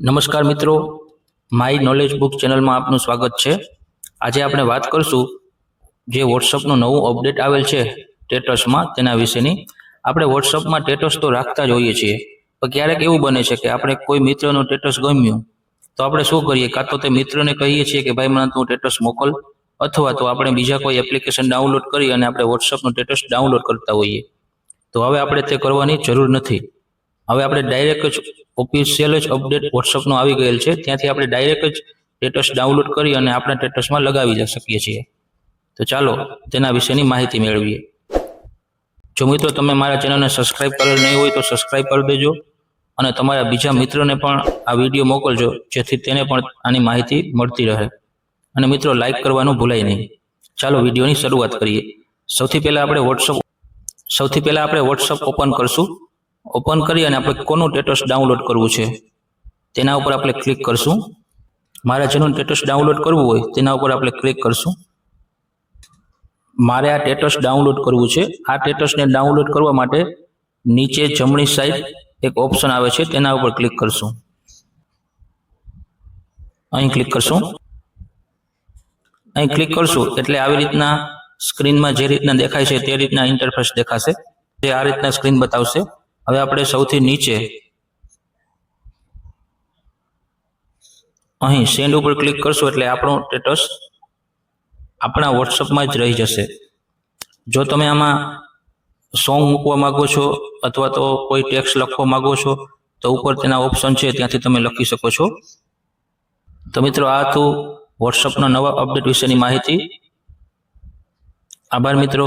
નમસ્કાર મિત્રો, my knowledge book ચેનલમાં આપનું સ્વાગત છે. આજે આપણે વાત કરશું જે વોટ્સઅપનું નવું અપડેટ આવેલ છે સ્ટેટસમાં તેના વિશેની. આપણે વોટ્સઅપમાં સ્ટેટસ તો રાખતા જ હોઈએ છીએ, પણ ક્યારેક એવું બને છે કે આપણે કોઈ મિત્રનું સ્ટેટસ ગમ્યું, તો આપણે શું કરીએ? કાં તો તે મિત્રને કહીએ છીએ કે ભાઈ, મને તું સ્ટેટસ મોકલ, અથવા તો આપણે બીજા કોઈ એપ્લિકેશન ડાઉનલોડ કરી અને આપણે વોટ્સઅપનું સ્ટેટસ ડાઉનલોડ કરતા હોઈએ. તો હવે આપણે તે કરવાની જરૂર નથી. હવે આપણે ડાયરેક્ટ જ ઓફિશિયલ જ અપડેટ વોટ્સઅપનો આવી ગયેલ છે. ત્યાંથી આપણે ડાયરેક્ટ જ સ્ટેટસ ડાઉનલોડ કરી અને આપણા સ્ટેટસમાં લગાવી શકીએ છીએ. તો ચાલો તેના વિશેની માહિતી મેળવીએ. જો મિત્રો તમે મારા ચેનલને સબસ્ક્રાઇબ કરેલ નહીં હોય તો સબસ્ક્રાઇબ કરી દેજો અને તમારા બીજા મિત્રોને પણ આ વીડિયો મોકલજો, જેથી તેને પણ આની માહિતી મળતી રહે. અને મિત્રો લાઈક કરવાનું ભૂલાય નહીં. ચાલો વિડીયોની શરૂઆત કરીએ. સૌથી પહેલાં આપણે વોટ્સઅપ સૌથી પહેલાં આપણે વોટ્સઅપ ઓપન કરશું. ઓપન કરી અને આપણે કોનું સ્ટેટસ ડાઉનલોડ કરવું છે? તેના ઉપર આપણે ક્લિક કરશું. મારે જેનું સ્ટેટસ ડાઉનલોડ કરવું હોય, તેના ઉપર આપણે ક્લિક કરશું. મારે આ સ્ટેટસ ડાઉનલોડ કરવું છે. આ સ્ટેટસને ડાઉનલોડ કરવા માટે નીચે જમણી સાઈડ એક ઓપ્શન આવે છે, તેના ઉપર ક્લિક કરશું. અહીં ક્લિક કરશું. અહીં ક્લિક કરશું એટલે આવી રીતના સ્ક્રીનમાં જે રીતના દેખાય છે, તે રીતના ઇન્ટરફેસ દેખાશે. તે આ રીતના સ્ક્રીન બતાવશે. હવે આપણે સૌથી નીચે અહીં સેન્ડ ઉપર ક્લિક કરશું એટલે આપણું સ્ટેટસ આપણા વોટ્સઅપમાં જ રહી જશે. જો તમે આમાં સોંગ મૂકવા માંગો છો અથવા તો કોઈ ટેક્સ લખવા માંગો છો, તો ઉપર તેના ઓપ્શન છે, ત્યાંથી તમે લખી શકો છો. તો મિત્રો, આ હતું વોટ્સઅપના નવા અપડેટ વિશેની માહિતી. આભાર મિત્રો.